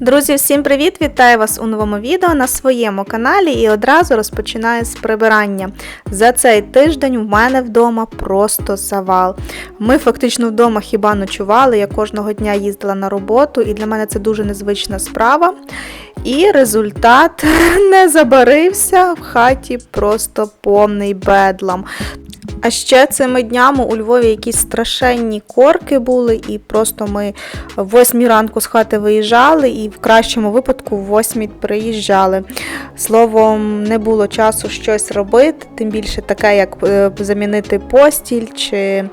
Друзі, всім привіт! Вітаю вас у новому відео на своєму каналі і одразу розпочинаю з прибирання. За цей тиждень у мене вдома просто завал. Ми фактично вдома хіба ночували, я кожного дня їздила на роботу, і для мене це дуже незвична справа. І результат не забарився в хаті просто повний бедлам. А ще цими днями у Львові якісь страшенні корки були, і просто ми в 8 ранку з хати виїжджали, і в кращому випадку в 8 приїжджали. Словом, не було часу щось робити, тим більше таке, як е, замінити постіль чи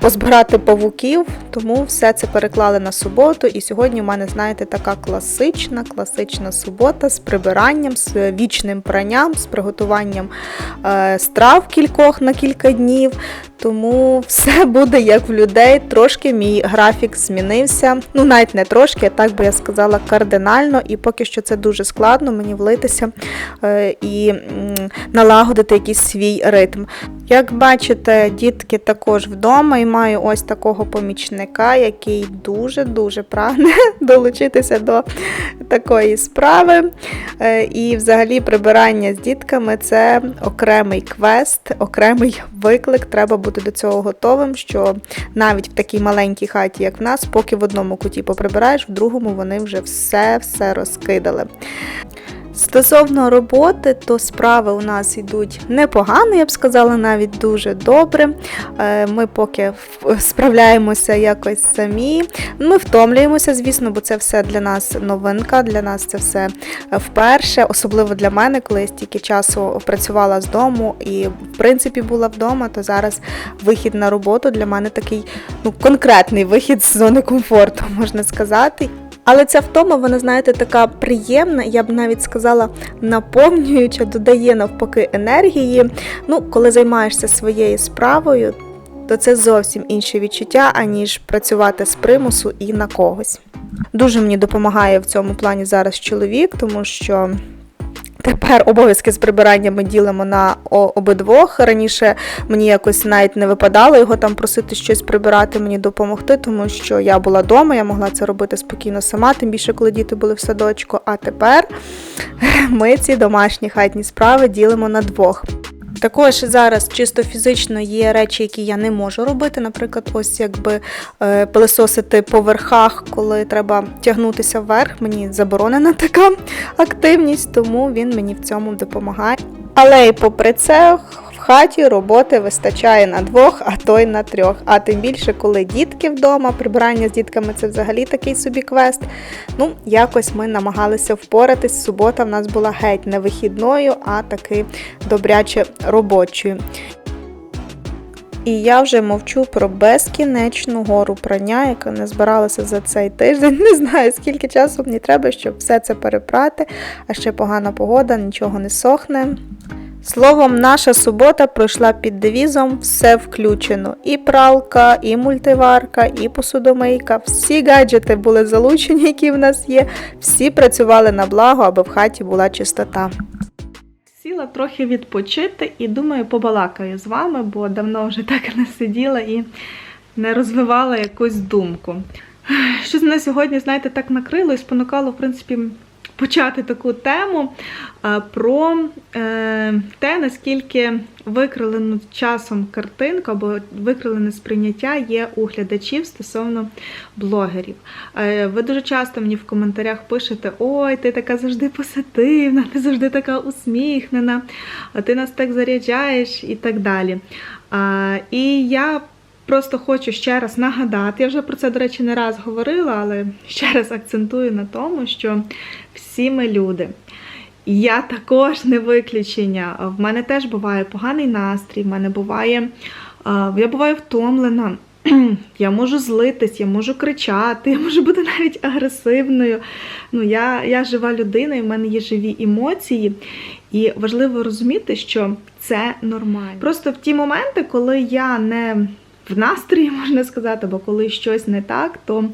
позбирати павуків, тому все це переклали на суботу. І сьогодні у мене, знаєте, така класична, класична субота з прибиранням, з вічним пранням, з приготуванням е, страв кількох на кілька днів. Тому все буде як в людей. Трошки мій графік змінився. Ну, навіть не трошки, а так би я сказала, кардинально. І поки що це дуже складно мені влитися е, і налагодити якийсь свій ритм. Як бачите, дітки також вдома і маю ось такого помічника, який дуже-дуже прагне долучитися до такої справи. Е, І взагалі прибирання з дітками це окремий квест, окремий виклик. Треба бути до цього готовим, що навіть в такій маленькій хаті, як в нас, поки в одному куті поприбираєш, в другому вони вже все-все розкидали. Стосовно роботи, то справи у нас йдуть непогано, я б сказала, навіть дуже добре. Е, Ми поки справляємося якось самі. Ми втомлюємося, звісно, бо це все для нас новинка, для нас це все вперше, особливо для мене, коли я стільки часу працювала з дому і, в принципі, була вдома, то зараз вихід на роботу для мене такий ну, конкретний вихід з зони комфорту, можна сказати. Але ця втома, вона, знаєте, така приємна, я б навіть сказала, наповнююча, додає навпаки енергії. Ну, коли займаєшся своєю справою, то це зовсім інше відчуття, аніж працювати з примусу і на когось. Дуже мені допомагає в цьому плані зараз чоловік, тому що. Тепер обов'язки з прибирання ми ділимо на обидвох. Раніше мені якось навіть не випадало його там просити щось прибирати, мені допомогти, тому що я була вдома, я могла це робити спокійно сама, тим більше, коли діти були в садочку. А тепер ми ці домашні хатні справи ділимо на двох. Також зараз чисто фізично є речі, які я не можу робити. Наприклад, ось якби пилососити по верхах, коли треба тягнутися вверх. Мені заборонена така активність, тому він мені в цьому допомагає. Але і попри це, хаті роботи вистачає на двох, а то й на трьох. А тим більше, коли дітки вдома, прибирання з дітками це взагалі такий собі квест. Ну, якось ми намагалися впоратись. Субота в нас була геть не вихідною, а таки добряче робочою. І я вже мовчу про безкінечну гору прання, яка не збиралася за цей тиждень. Не знаю, скільки часу мені треба, щоб все це перепрати, а ще погана погода, нічого не сохне. Словом, наша субота пройшла під девізом все включено. І пралка, і мультиварка, і посудомийка. Всі гаджети були залучені, які в нас є. Всі працювали на благо, аби в хаті була чистота. Сіла трохи відпочити і думаю, побалакаю з вами, бо давно вже так не сиділа і не розвивала якусь думку. Щось мене сьогодні, знаєте, так накрило і спонукало, в принципі, почати таку тему про е, те, наскільки викрилену часом картинка або викрилене сприйняття є у глядачів стосовно блогерів. Е, ви дуже часто мені в коментарях пишете: Ой, ти така завжди позитивна, ти завжди така усміхнена, ти нас так заряджаєш і так далі. І я Просто хочу ще раз нагадати, я вже про це, до речі, не раз говорила, але ще раз акцентую на тому, що всі ми люди. Я також не виключення. В мене теж буває поганий настрій, в мене буває, я буваю втомлена. Я можу злитись, я можу кричати, я можу бути навіть агресивною. Ну, я, я жива людина, і в мене є живі емоції. І важливо розуміти, що це нормально. Просто в ті моменти, коли я не в настрої, можна сказати, бо коли щось не так, то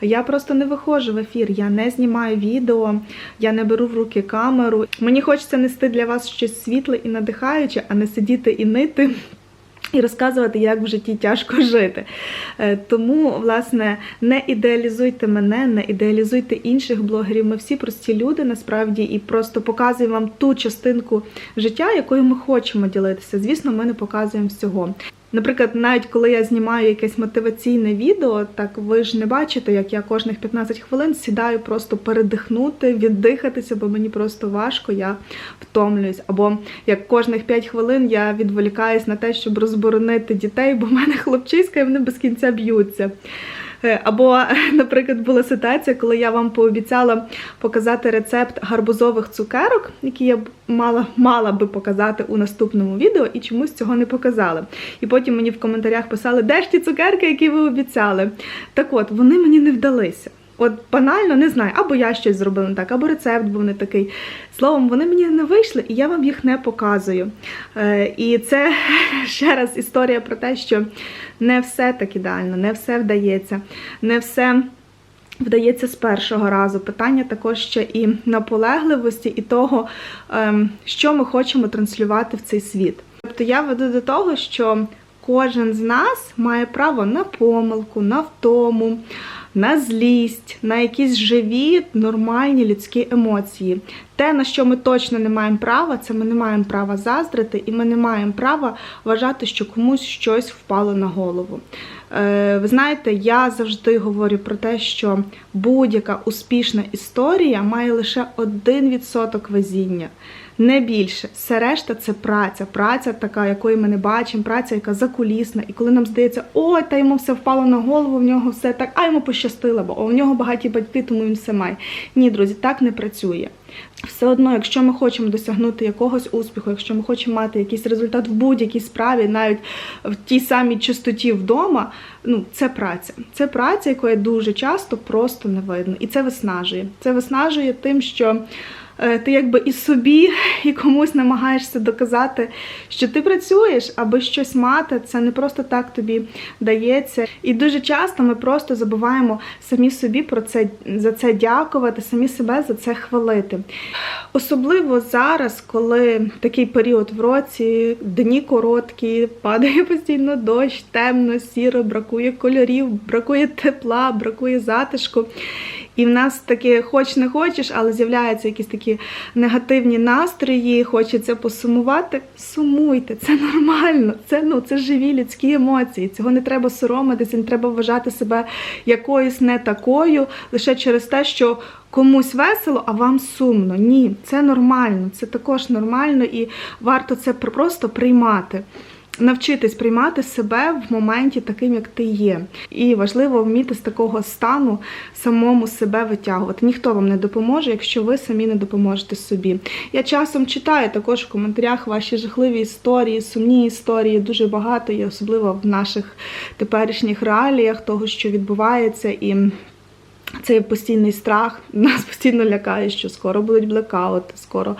я просто не виходжу в ефір, я не знімаю відео, я не беру в руки камеру. Мені хочеться нести для вас щось світле і надихаюче, а не сидіти і нити. і розказувати, як в житті тяжко жити. Е, Тому, власне, не ідеалізуйте мене, не ідеалізуйте інших блогерів. Ми всі прості люди насправді і просто показуємо вам ту частинку життя, якою ми хочемо ділитися. Звісно, ми не показуємо всього. Наприклад, навіть коли я знімаю якесь мотиваційне відео, так ви ж не бачите, як я кожних 15 хвилин сідаю просто передихнути, віддихатися, бо мені просто важко, я втомлююсь. Або як кожних 5 хвилин я відволікаюсь на те, щоб розборонити дітей, бо в мене хлопчиська і вони без кінця б'ються. Е, Або, наприклад, була ситуація, коли я вам пообіцяла показати рецепт гарбузових цукерок, які я мала, мала би показати у наступному відео, і чомусь цього не показала. І потім мені в коментарях писали, де ж ті цукерки, які ви обіцяли. Так от, вони мені не вдалися. От банально не знаю, або я щось зробила не так, або рецепт був не такий. Словом, вони мені не вийшли, і я вам їх не показую. Е, і це ще раз історія про те, що не все так ідеально, не все вдається, не все. Вдається з першого разу. Питання також ще і наполегливості, і того, ем, що ми хочемо транслювати в цей світ. Тобто я веду до того, що кожен з нас має право на помилку, на втому, на злість, на якісь живі, нормальні людські емоції. Те, на що ми точно не маємо права, це ми не маємо права заздрити, і ми не маємо права вважати, що комусь щось впало на голову. Е, Ви знаєте, я завжди говорю про те, що будь-яка успішна історія має лише 1% везіння. Не більше. Все решта це праця. Праця така, якої ми не бачимо, праця, яка закулісна. І коли нам здається, ой, та йому все впало на голову, в нього все так, а йому пощастило, бо у нього багаті батьки, тому він все має. Ні, друзі, так не працює. Все одно, якщо ми хочемо досягнути якогось успіху, якщо ми хочемо мати якийсь результат в будь-якій справі, навіть в тій самій чистоті вдома, ну це праця. Це праця, якої дуже часто просто не видно. І це виснажує. Це виснажує тим, що е, ти якби і собі, і комусь намагаєшся доказати, що ти працюєш, аби щось мати. Це не просто так тобі дається. І дуже часто ми просто забуваємо самі собі про це за це дякувати, самі себе за це хвалити. Особливо зараз, коли такий період в році, дні короткі, падає постійно дощ, темно, сіро, бракує кольорів, бракує тепла, бракує затишку. І в нас таке, хоч не хочеш, але з'являються якісь такі негативні настрої, хочеться посумувати. Сумуйте, це нормально. Це ну це живі людські емоції. Цього не треба соромитися, не треба вважати себе якоюсь не такою лише через те, що комусь весело, а вам сумно. Ні, це нормально, це також нормально і варто це просто приймати. Навчитись приймати себе в моменті таким, як ти є. І важливо вміти з такого стану самому себе витягувати. Ніхто вам не допоможе, якщо ви самі не допоможете собі. Я часом читаю також в коментарях ваші жахливі історії, сумні історії, дуже багато, і особливо в наших теперішніх реаліях того, що відбувається. і цей постійний страх нас постійно лякає, що скоро будуть блекаути, скоро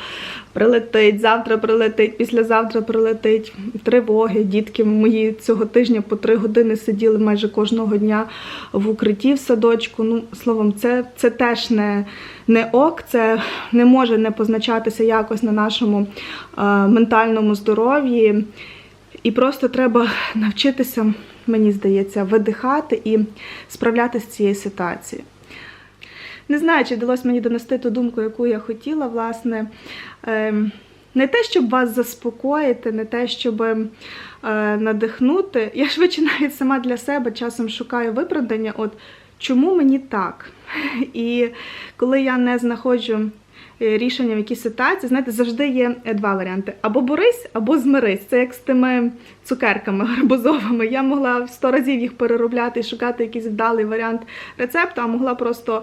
прилетить, завтра прилетить, післязавтра прилетить. Тривоги. Дітки мої цього тижня по три години сиділи майже кожного дня в укритті в садочку. Ну, словом, це, це теж не, не ок, це не може не позначатися якось на нашому е, ментальному здоров'ї. І просто треба навчитися, мені здається, видихати і справлятися з цією ситуацією. Не знаю, чи вдалося мені донести ту думку, яку я хотіла, власне. Ем, Не те, щоб вас заспокоїти, не те, щоб е, надихнути. Я швидше навіть сама для себе часом шукаю виправдання, от чому мені так? І коли я не знаходжу е, рішення в якійсь ситуації, знаєте, завжди є е, два варіанти: або борись, або змирись. Це як з тими цукерками гарбузовими. Я могла в сто разів їх переробляти і шукати якийсь вдалий варіант рецепту, а могла просто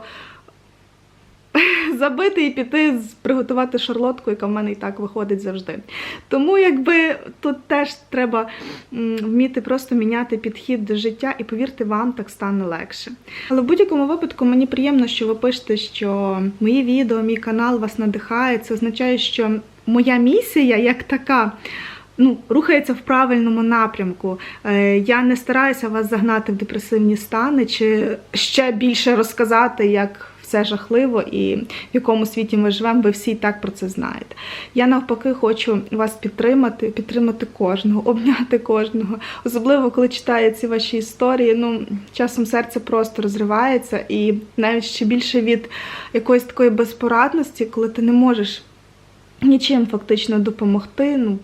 забити і піти приготувати шарлотку, яка в мене і так виходить завжди. Тому якби тут теж треба вміти просто міняти підхід до життя, і повірте, вам так стане легше. Але в будь-якому випадку мені приємно, що ви пишете, що мої відео, мій канал вас надихає. Це означає, що моя місія як така. Ну, рухається в правильному напрямку. Е, Я не стараюся вас загнати в депресивні стани чи ще більше розказати, як все жахливо і в якому світі ми живемо, ви всі і так про це знаєте. Я навпаки хочу вас підтримати, підтримати кожного, обняти кожного. Особливо, коли читаю ці ваші історії. Ну, часом серце просто розривається, і навіть ще більше від якоїсь такої безпорадності, коли ти не можеш нічим фактично допомогти. Ну,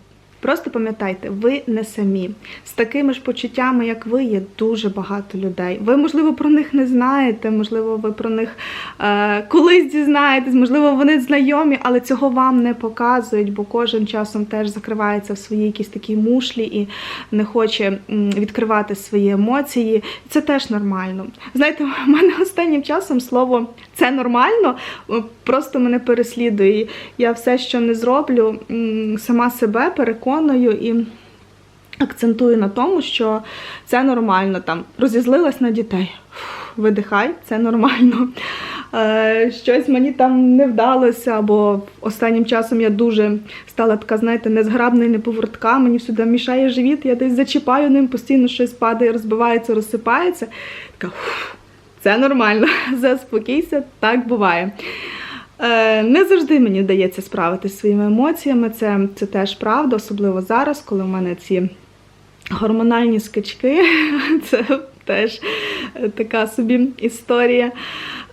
Просто пам'ятайте, ви не самі. З такими ж почуттями, як ви, є дуже багато людей. Ви, можливо, про них не знаєте, можливо, ви про них е, колись дізнаєтесь, можливо, вони знайомі, але цього вам не показують, бо кожен часом теж закривається в своїй якійсь такій мушлі і не хоче відкривати свої емоції. Це теж нормально. Знаєте, в мене останнім часом слово це нормально просто мене переслідує. Я все, що не зроблю, сама себе переконую і акцентую на тому, що це нормально. Там розізлилась на дітей. Видихай, це нормально. Е, Щось мені там не вдалося, або останнім часом я дуже стала така, знаєте, незграбна і неповоротка. Мені всюди мішає живіт, я десь зачіпаю ним, постійно щось падає, розбивається, розсипається. Така, це нормально, заспокійся, так буває. Е, Не завжди мені вдається справитися своїми емоціями. Це, це теж правда, особливо зараз, коли в мене ці гормональні скачки. Це теж е, така собі історія,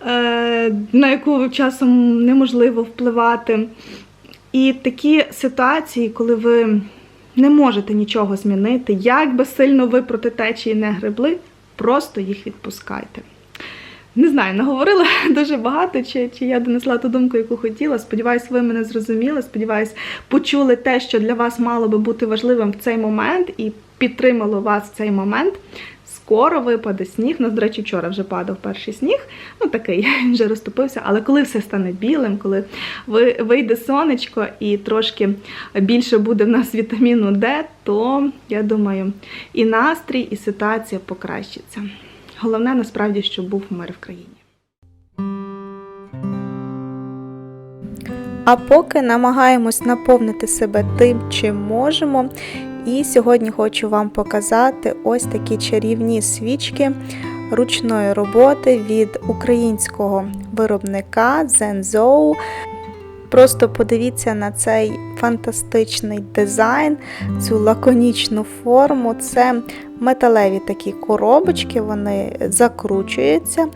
е, на яку часом неможливо впливати. І такі ситуації, коли ви не можете нічого змінити, як би сильно ви проти течії не гребли, просто їх відпускайте. Не знаю, наговорила дуже багато, чи, чи я донесла ту думку, яку хотіла. Сподіваюсь, ви мене зрозуміли. Сподіваюсь, почули те, що для вас мало би бути важливим в цей момент, і підтримало вас в цей момент. Скоро випаде сніг. У нас, до речі, вчора вже падав перший сніг. Ну такий, він вже розтопився. Але коли все стане білим, коли вийде сонечко і трошки більше буде в нас вітаміну Д, то я думаю, і настрій, і ситуація покращиться. Головне насправді, щоб був мир в країні. А поки намагаємось наповнити себе тим, чим можемо. І сьогодні хочу вам показати ось такі чарівні свічки ручної роботи від українського виробника Zenzou. Просто подивіться на цей фантастичний дизайн, цю лаконічну форму. Це металеві такі коробочки, вони закручуються.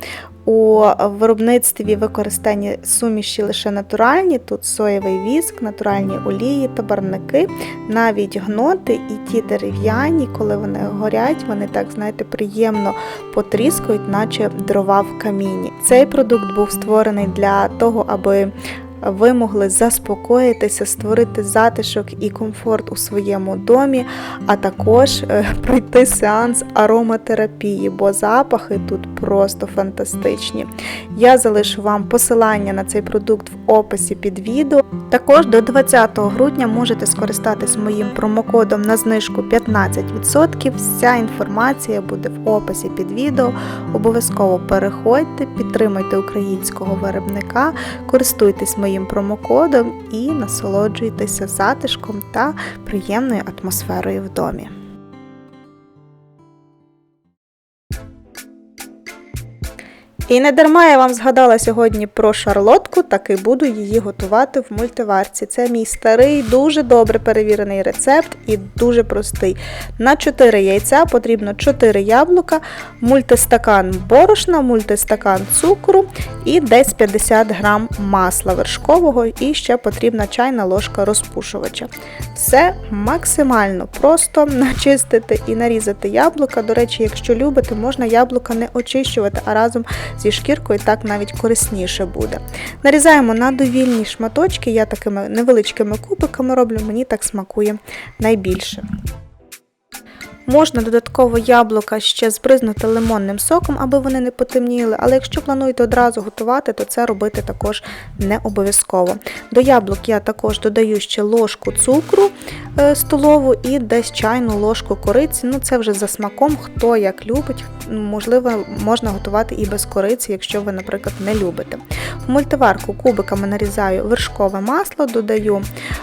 У виробництві використані суміші лише натуральні, тут соєвий віск, натуральні олії та барвники, навіть гноти і ті дерев'яні, коли вони горять, вони так, знаєте, приємно потріскують, наче дрова в каміні. Цей продукт був створений для того, аби ви могли заспокоїтися, створити затишок і комфорт у своєму домі, а також е, пройти сеанс ароматерапії, бо запахи тут просто фантастичні. Я залишу вам посилання на цей продукт в описі під відео. Також до 20 грудня можете скористатись моїм промокодом на знижку 15%. Вся інформація буде в описі під відео. Обов'язково переходьте, підтримуйте українського виробника, користуйтесь моїм промокодом і насолоджуйтеся затишком та приємною атмосферою в домі. І не дарма я вам згадала сьогодні про шарлотку, так і буду її готувати в мультиварці. Це мій старий, дуже добре перевірений рецепт і дуже простий. На 4 яйця потрібно 4 яблука, мультистакан борошна, мультистакан цукру і десь 50 грам масла вершкового, і ще потрібна чайна ложка розпушувача. Все максимально просто начистити і нарізати яблука. До речі, якщо любите, можна яблука не очищувати, а разом зі шкіркою так навіть корисніше буде. Нарізаємо на довільні шматочки, я такими невеличкими кубиками роблю, мені так смакує найбільше. Можна додатково яблука ще збризнути лимонним соком, аби вони не потемніли, але якщо плануєте одразу готувати, то це робити також не обов'язково. До яблук я також додаю ще ложку цукру, е, столову і десь чайну ложку кориці. Ну це вже за смаком, хто як любить. Можливо, можна готувати і без кориці, якщо ви, наприклад, не любите. В мультиварку кубиками нарізаю вершкове масло, додаю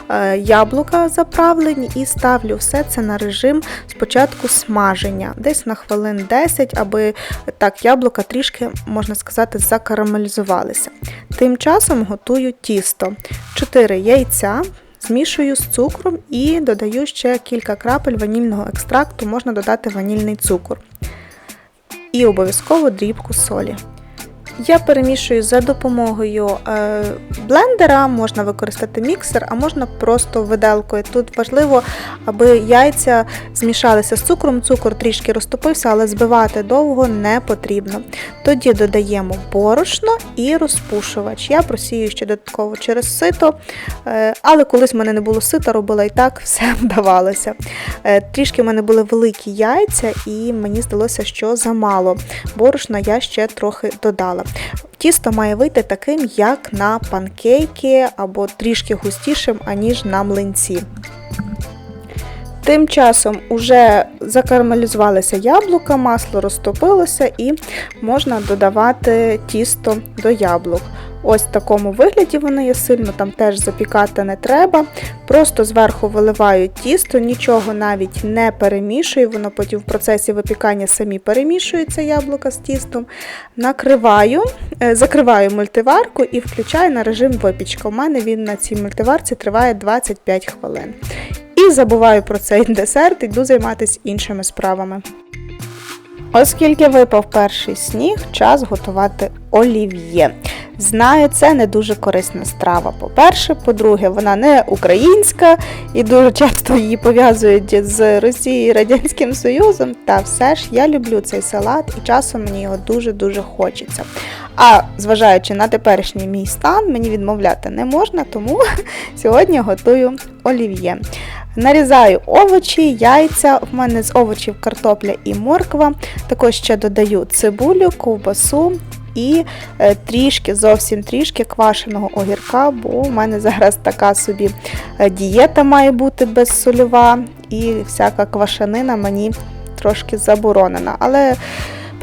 е, яблука заправлені і ставлю все це на режим спочатку смаження, десь на хвилин 10, аби так яблука трішки, можна сказати, закарамелізувалися. Тим часом готую тісто. 4 яйця. Змішую з цукром і додаю ще кілька крапель ванільного екстракту, можна додати ванільний цукор. І обов'язково дрібку солі. Я перемішую за допомогою е, блендера, можна використати міксер, а можна просто виделкою. Тут важливо, аби яйця змішалися з цукром, цукор трішки розтопився, але збивати довго не потрібно. Тоді додаємо борошно і розпушувач. Я просію ще додатково через сито, е, але колись в мене не було сита, робила і так все вдавалося. Е, трішки в мене були великі яйця, і мені здалося, що замало. Борошна я ще трохи додала. Тісто має вийти таким, як на панкейки, або трішки густішим, аніж на млинці. Тим часом уже закарамелізувалися яблука, масло розтопилося і можна додавати тісто до яблук. Ось в такому вигляді воно є сильно, там теж запікати не треба. Просто зверху виливаю тісто, нічого навіть не перемішую, воно потім в процесі випікання самі перемішується яблука з тістом. Накриваю, е, закриваю мультиварку і включаю на режим випічка. У мене він на цій мультиварці триває 25 хвилин. І забуваю про цей десерт, йду займатися іншими справами. Оскільки випав перший сніг, час готувати олів'є. Знаю, це не дуже корисна страва. По-перше, по-друге, вона не українська і дуже часто її пов'язують з Росією і Радянським Союзом. Та все ж я люблю цей салат і часом мені його дуже-дуже хочеться. А зважаючи на теперішній мій стан, мені відмовляти не можна, тому сьогодні готую олів'є. Нарізаю овочі, яйця, в мене з овочів картопля і морква. Також ще додаю цибулю, ковбасу і е, трішки, зовсім трішки квашеного огірка, бо у мене зараз така собі е, дієта має бути безсольова, і всяка квашанина мені трошки заборонена. Але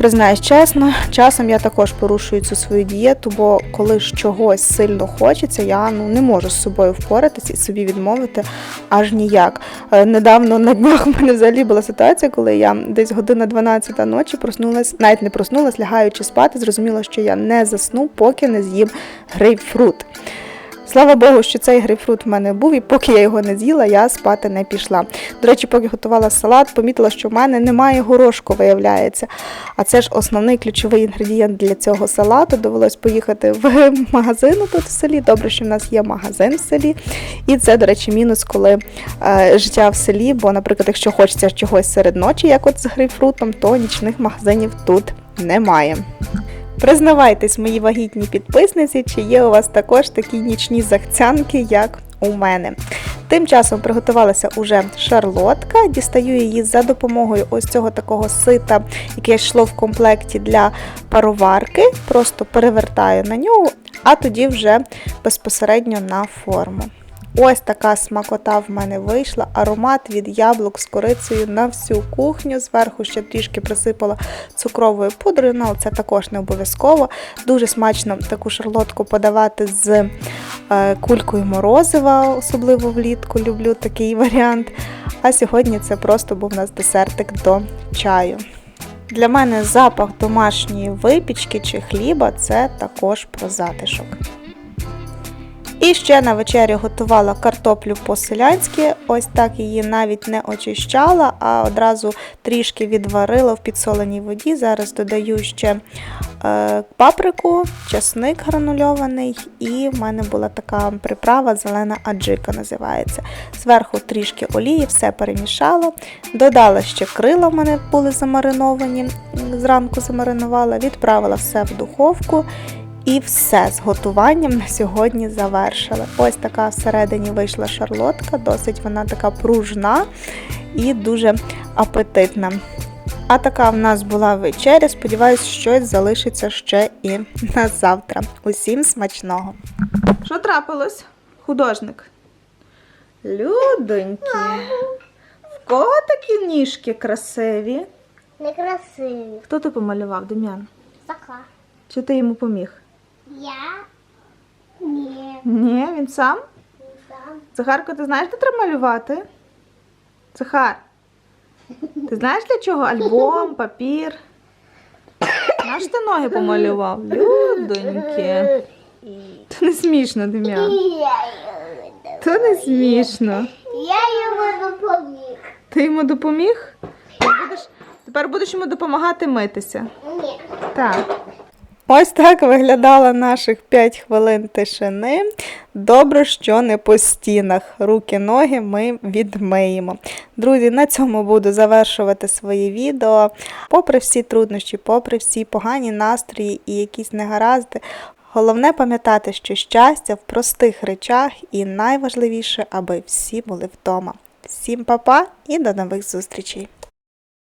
Признаюсь чесно, часом я також порушую цю свою дієту, бо коли ж чогось сильно хочеться, я ну не можу з собою впоратися і собі відмовити аж ніяк. Е, недавно на днях в мене взагалі була ситуація, коли я десь година 12 ночі проснулась, навіть не проснулась, лягаючи спати, зрозуміла, що я не засну, поки не з'їм грейпфрут. Слава Богу, що цей грейпфрут в мене був, і поки я його не з'їла, я спати не пішла. До речі, поки готувала салат, помітила, що в мене немає горошку, виявляється. А це ж основний ключовий інгредієнт для цього салату. Довелось поїхати в магазин тут в селі. Добре, що в нас є магазин в селі. І це, до речі, мінус, коли е, життя в селі, бо, наприклад, якщо хочеться чогось серед ночі, як от з грейпфрутом, то нічних магазинів тут немає. Признавайтесь, мої вагітні підписниці, чи є у вас також такі нічні захцянки, як у мене. Тим часом приготувалася уже шарлотка, дістаю її за допомогою ось цього такого сита, яке йшло в комплекті для пароварки, просто перевертаю на нього, а тоді вже безпосередньо на форму. Ось така смакота в мене вийшла. Аромат від яблук з корицею на всю кухню. Зверху ще трішки присипала цукровою пудрою, ну, але це також не обов'язково. Дуже смачно таку шарлотку подавати з е, кулькою морозива, особливо влітку. Люблю такий варіант. А сьогодні це просто був у нас десертик до чаю. Для мене запах домашньої випічки чи хліба це також про затишок. І ще на вечерю готувала картоплю по-селянськи, ось так її навіть не очищала, а одразу трішки відварила в підсоленій воді. Зараз додаю ще е, паприку, часник гранульований, і в мене була така приправа, зелена аджика називається. Зверху трішки олії, все перемішала. Додала ще крила, в мене були замариновані, зранку замаринувала, відправила все в духовку. І все з готуванням на сьогодні завершили. Ось така всередині вийшла шарлотка, досить вона така пружна і дуже апетитна. А така в нас була вечеря. Сподіваюсь, щось залишиться ще і на завтра. Усім смачного! Що трапилось, художник? Людоньки. В кого такі ніжки красиві? Некрасивий. Хто ти помалював, Дем'ян? Така. Чи ти йому поміг? Я? Ні. Ні, він сам? Сам. Захарко, ти знаєш, де треба малювати? Захар, ти знаєш для чого? Альбом, папір. Наш ти ноги помалював? Людоньки. То не смішно, Дем'ян. То не смішно. Я йому допоміг. Ти йому допоміг? Ти будеш, тепер будеш йому допомагати митися. Ні. Так. Ось так виглядало наших 5 хвилин тишини. Добре, що не по стінах. Руки, ноги ми відмиємо. Друзі, на цьому буду завершувати своє відео. Попри всі труднощі, попри всі погані настрої і якісь негаразди. Головне пам'ятати, що щастя в простих речах і найважливіше, аби всі були вдома. Всім па-па і до нових зустрічей!